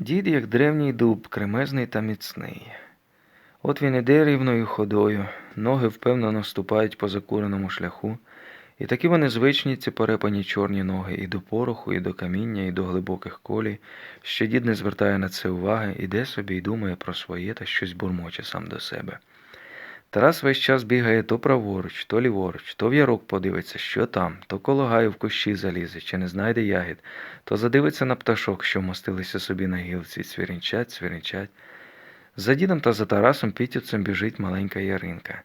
Дід, як древній дуб, кремезний та міцний. От він іде рівною ходою, ноги впевнено ступають по закуреному шляху, і такі вони звичні, ці перепані чорні ноги і до пороху, і до каміння, і до глибоких колій, що дід не звертає на це уваги, іде собі і думає про своє та щось бурмоче сам до себе. Тарас весь час бігає то праворуч, то ліворуч, то в ярок подивиться, що там, то коло гаю в кущі залізе, чи не знайде ягід, то задивиться на пташок, що вмостилися собі на гілці, цвірінчать, цвірінчать. За дідом та за Тарасом Пітюцем біжить маленька Яринка.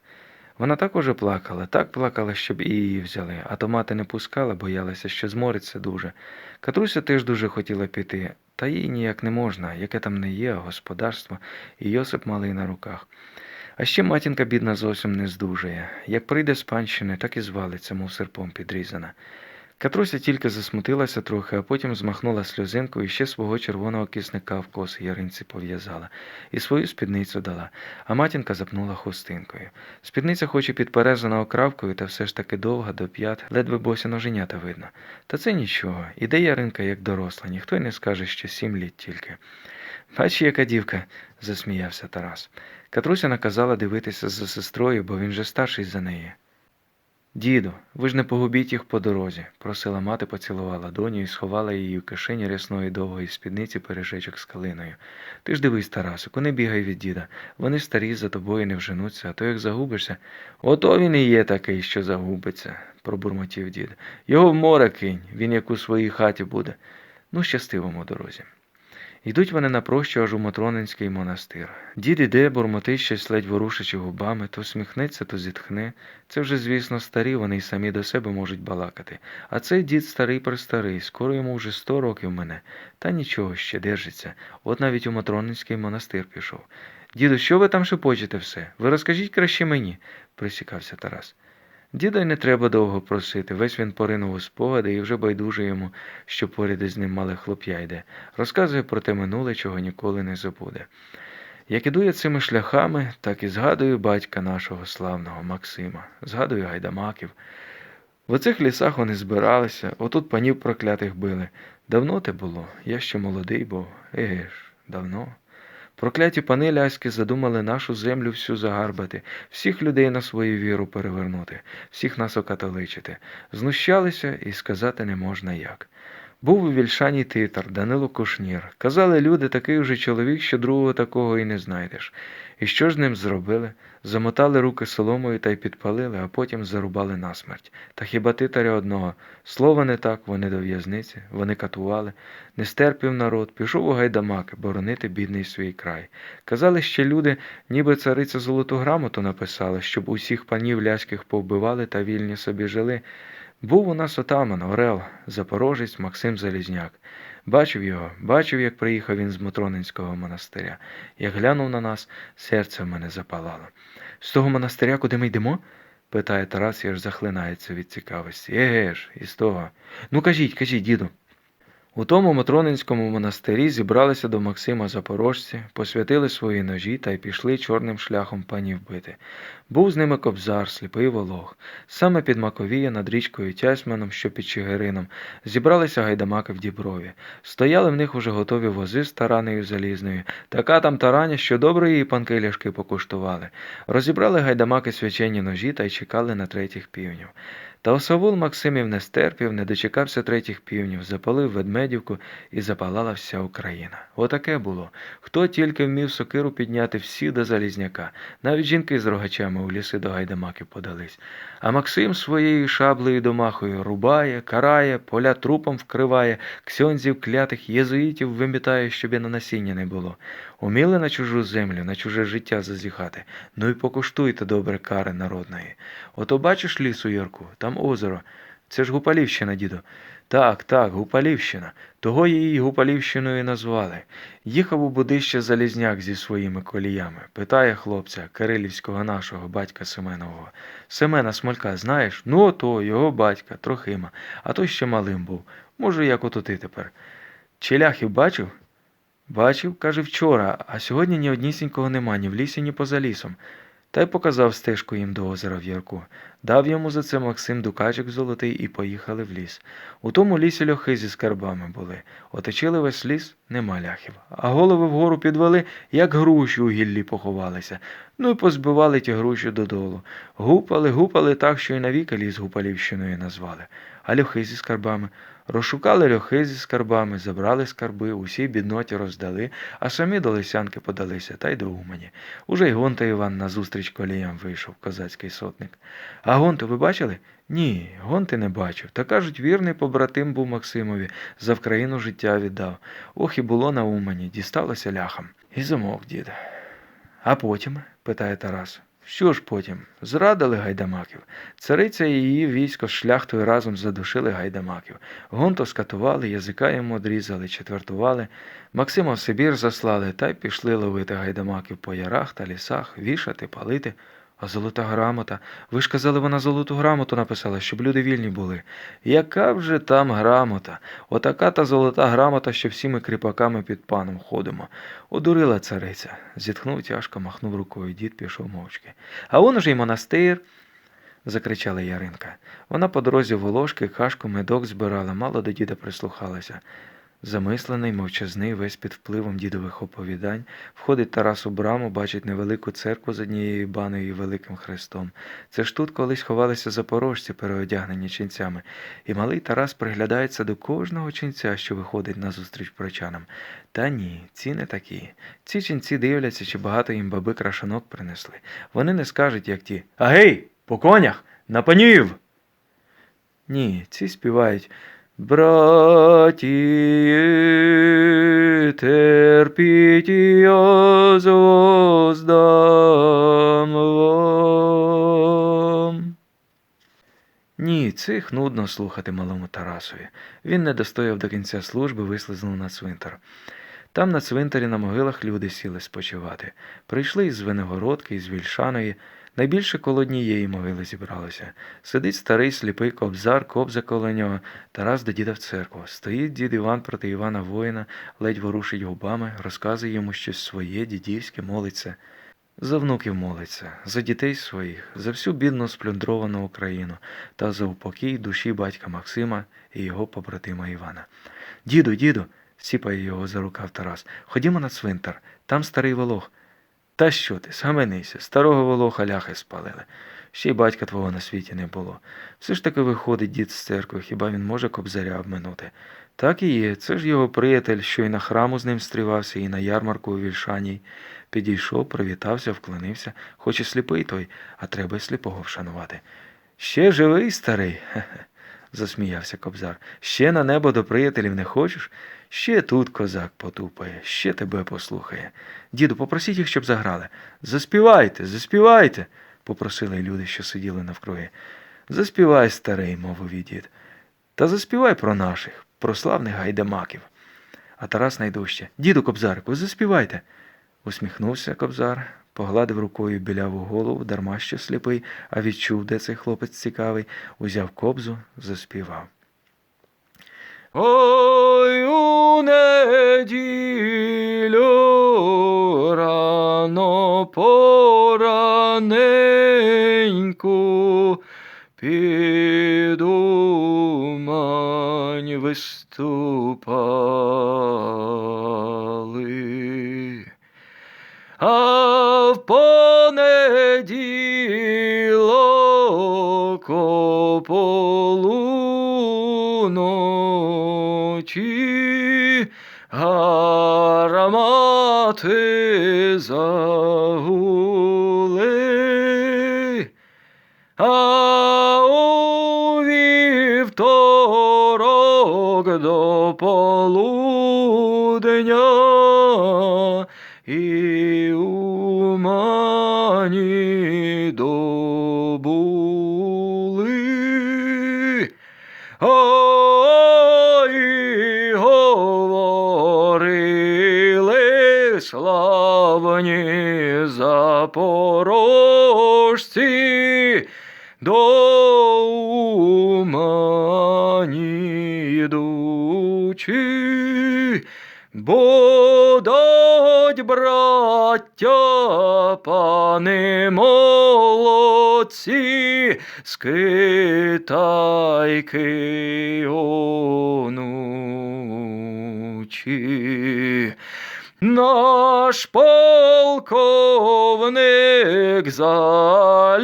Вона так уже плакала, так плакала, щоб і її взяли, а то мати не пускала, боялася, що змориться дуже. Катруся теж дуже хотіла піти, та їй ніяк не можна, яке там не є, господарство, і Йосип малий на руках. А ще матінка бідна зовсім не здужає. Як прийде з панщини, так і звалиться, мов серпом підрізана. Катруся тільки засмутилася трохи, а потім змахнула сльозинку і ще свого червоного кисника в коси яринці пов'язала, і свою спідницю дала, а матінка запнула хустинкою. Спідниця хоч і підперезана окравкою, та все ж таки довга до п'ят, ледве босі ноженята видно. Та це нічого, іде яринка як доросла, ніхто й не скаже, що сім літ тільки. Бач, яка дівка, засміявся Тарас. Катруся наказала дивитися за сестрою, бо він же старший за неї. Діду, ви ж не погубіть їх по дорозі, просила мати, поцілувала доню і сховала її в кишені рясної довгої спідниці перешечок з калиною. Ти ж дивись, Тарасику, не бігай від діда. Вони старі за тобою не вженуться, а то як загубишся. Ото він і є такий, що загубиться, пробурмотів дід. Його в море кинь, він як у своїй хаті буде. Ну, щастивому дорозі. Йдуть вони на прощу аж у Матронинський монастир. Дід іде, бурмотить щось ледь ворушачи губами, то сміхнеться, то зітхне. Це вже, звісно, старі, вони й самі до себе можуть балакати. А цей дід старий престарий, скоро йому вже сто років мене. Та нічого ще держиться. От навіть у Матронинський монастир пішов. Діду, що ви там шепочете все? Ви розкажіть краще мені, присікався Тарас. Діда й не треба довго просити, весь він поринув у спогади і вже байдуже йому, що поряд із ним мале хлоп'я йде. Розказує про те минуле, чого ніколи не забуде. Як іду я цими шляхами, так і згадую батька нашого славного Максима, згадую гайдамаків. В оцих лісах вони збиралися, отут панів проклятих били. Давно те було, я ще молодий був, еге ж, давно. Прокляті пани ляськи задумали нашу землю всю загарбати, всіх людей на свою віру перевернути, всіх нас окатоличити. Знущалися і сказати не можна як. Був у вільшані титар, Данило Кушнір. Казали люди, такий уже чоловік, що другого такого і не знайдеш. І що ж ним зробили? Замотали руки соломою та й підпалили, а потім зарубали насмерть. Та хіба титаря одного? Слово не так, вони до в'язниці, вони катували. Не стерпів народ, пішов у гайдамаки боронити бідний свій край. Казали ще люди, ніби цариця золоту грамоту написала, щоб усіх панів ляських повбивали та вільні собі жили. Був у нас отаман, Орел, запорожець Максим Залізняк. Бачив його, бачив, як приїхав він з Мотронинського монастиря. Як глянув на нас, серце в мене запалало. З того монастиря, куди ми йдемо? питає Тарас і аж захлинається від цікавості. Еге ж, із того. Ну кажіть, кажіть, діду. У тому Матронинському монастирі зібралися до Максима запорожці, посвятили свої ножі та й пішли чорним шляхом панів бити. Був з ними кобзар, сліпий волох. Саме під Маковія над річкою Тясьманом, що під Чигирином, зібралися гайдамаки в Діброві. Стояли в них уже готові вози з таранею залізною. Така там тараня, що добре її панки ляшки покуштували. Розібрали гайдамаки свячені ножі та й чекали на третіх півнів. Та осавул Максимів не стерпів, не дочекався третіх півнів, запалив ведмедівку і запалала вся Україна. Отаке було. Хто тільки вмів сокиру підняти всі до Залізняка, навіть жінки з рогачами у ліси до гайдамаків подались. А Максим своєю шаблею домахою рубає, карає, поля трупом вкриває, ксьонзів клятих єзуїтів вимітає, щоб і на насіння не було. Уміли на чужу землю, на чуже життя зазіхати. Ну й покуштуйте добре кари народної. Ото бачиш лісу, Юрку, там озеро. Це ж Гупалівщина, діду. Так, так, Гупалівщина. Того її Гупалівщиною назвали. Їхав у будище Залізняк зі своїми коліями. Питає хлопця, Кирилівського нашого, батька Семенового. Семена Смолька, знаєш? Ну, ото, його батька, Трохима, а той ще малим був. Може, як ото ти тепер. Челяхів бачив? Бачив, каже, вчора, а сьогодні ні однісінького нема, ні в лісі, ні поза лісом. Та й показав стежку їм до озера в Ярку. Дав йому за це Максим дукачок золотий і поїхали в ліс. У тому лісі льохи зі скарбами були. Оточили весь ліс, нема ляхів. А голови вгору підвели, як груші у гіллі поховалися. Ну і позбивали ті груші додолу. Гупали, гупали так, що й навіки ліс Гупалівщиною назвали. А льохи зі скарбами. Розшукали льохи зі скарбами, забрали скарби, усій бідноті роздали, а самі до лисянки подалися, та й до Умані. Уже й Гонта Іван назустріч коліям вийшов, козацький сотник. А Гонту ви бачили? Ні, Гонти не бачив. Та кажуть, вірний побратим був Максимові, за Вкраїну життя віддав. Ох і було на Умані, дісталося ляхам. І замовк дід. А потім? питає Тарас. Що ж потім? Зрадили гайдамаків. Цариця і її військо з шляхтою разом задушили гайдамаків. Гонто скатували, язика йому одрізали, четвертували. Максима в Сибір заслали та й пішли ловити гайдамаків по ярах та лісах, вішати, палити. Золота грамота. Ви ж казали, вона золоту грамоту написала, щоб люди вільні були. Яка вже там грамота? Отака та золота грамота, що всі ми кріпаками під паном ходимо. Одурила цариця. Зітхнув тяжко, махнув рукою. Дід пішов мовчки. А он уже й монастир. закричала Яринка. Вона по дорозі волошки, кашку, медок збирала, мало до діда прислухалася. Замислений, мовчазний, весь під впливом дідових оповідань, входить Тарас у браму, бачить невелику церкву з однією баною і великим хрестом. Це ж тут колись ховалися запорожці, переодягнені ченцями, і малий Тарас приглядається до кожного ченця, що виходить назустріч прочанам. Та ні, ці не такі. Ці ченці дивляться, чи багато їм баби крашанок принесли. Вони не скажуть, як ті Агей, по конях, на панів. Ні, ці співають. Браті, терпіть, я воздам вам. Ні, цих нудно слухати малому Тарасові. Він не достояв до кінця служби, вислизнув на цвинтар. Там на цвинтарі на могилах люди сіли спочивати. Прийшли із Звенигородки, із Вільшаної. Найбільше коло однієї могили зібралося. Сидить старий сліпий кобзар, кобза коло нього, Тарас до діда в церкву. Стоїть дід Іван проти Івана воїна, ледь ворушить губами, розказує йому щось своє, дідівське, молиться. За внуків молиться, за дітей своїх, за всю бідну сплюндровану Україну та за упокій душі батька Максима і його побратима Івана. Діду, діду, сіпає його за рукав Тарас, ходімо на цвинтар, там старий волох. Та що ти, схаменися, старого волоха ляхи спалили. Ще й батька твого на світі не було. Все ж таки виходить дід з церкви, хіба він може кобзаря обминути? Так і є, це ж його приятель, що й на храму з ним стрівався, і на ярмарку у Вільшаній. Підійшов, привітався, вклонився, хоч і сліпий той, а треба й сліпого вшанувати. Ще живий, старий? Засміявся кобзар. Ще на небо до приятелів не хочеш? Ще тут козак потупає, ще тебе послухає. Діду, попросіть їх, щоб заграли. Заспівайте, заспівайте, попросили люди, що сиділи навкруги. Заспівай, старий, мовив дід. Та заспівай про наших, про славних гайдамаків. А Тарас найдужче. Діду Кобзарику, заспівайте. Усміхнувся Кобзар, погладив рукою біляву голову, дарма що сліпий, а відчув, де цей хлопець цікавий, узяв кобзу, заспівав. Ой у неділю рано пораненьку піду мань виступали. Славні запорожці, до Умані йдучи, бо Гудуть, браття, пани молодці, з Китайки онучі. Наш полковник залізнячок,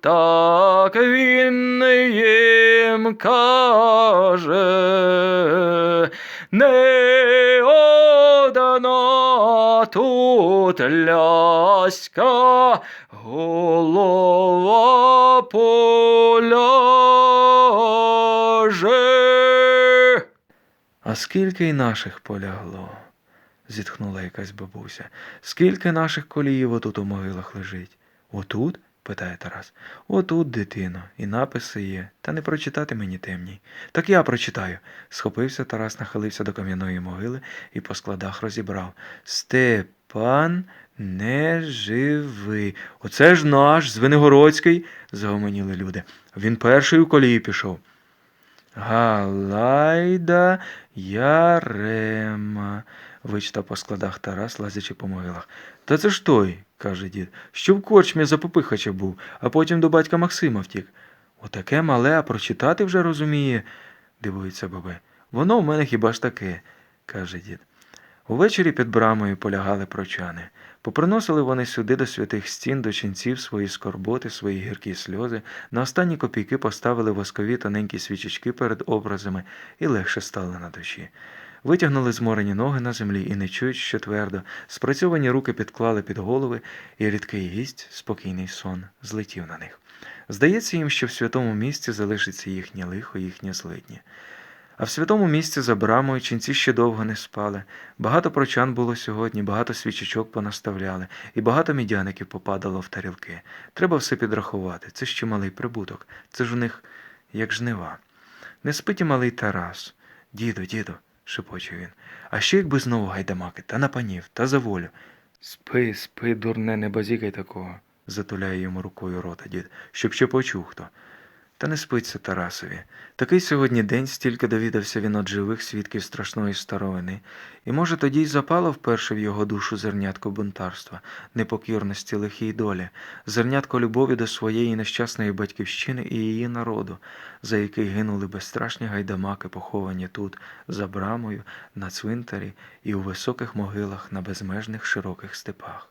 так він їм каже, не одна тут ляська голова поляже. А скільки й наших полягло, зітхнула якась бабуся. Скільки наших коліїв отут у могилах лежить? Отут? питає Тарас. Отут, дитино, і написи є, та не прочитати мені темній. Так я прочитаю. Схопився Тарас, нахилився до кам'яної могили і по складах розібрав. Степан не живий. Оце ж наш, Звенигородський, загомоніли люди. Він перший у колії пішов. Галайда Ярема, вичитав по складах Тарас, лазячи по могилах. Та це ж той, каже дід, що в корчмі за попихача був, а потім до батька Максима втік. Отаке мале, а прочитати вже розуміє, дивується баби. Воно в мене хіба ж таке, каже дід. Увечері під брамою полягали прочани. Поприносили вони сюди до святих стін, до ченців свої скорботи, свої гіркі сльози, на останні копійки поставили воскові тоненькі свічечки перед образами і легше стало на душі. Витягнули зморені ноги на землі і не чують, що твердо, спрацьовані руки підклали під голови, і рідкий гість, спокійний сон, злетів на них. Здається їм, що в святому місці залишиться їхнє лихо, їхнє злиднє. А в святому місці за брамою ченці ще довго не спали. Багато прочан було сьогодні, багато свічечок понаставляли, і багато мідяників попадало в тарілки. Треба все підрахувати. Це ще малий прибуток. Це ж у них як жнива. Не спить і малий Тарас. Діду, діду, шепоче він. А що якби знову гайдамаки, та на панів, та за волю. Спи, спи, дурне, не базікай такого, затуляє йому рукою рота дід, щоб ще почув хто. Та не спиться Тарасові. Такий сьогодні день, стільки довідався він від живих свідків страшної старовини, і, може, тоді й запало вперше в його душу зернятко бунтарства, непокірності лихій долі, зернятко любові до своєї нещасної батьківщини і її народу, за який гинули безстрашні гайдамаки, поховані тут, за брамою, на цвинтарі і у високих могилах на безмежних широких степах.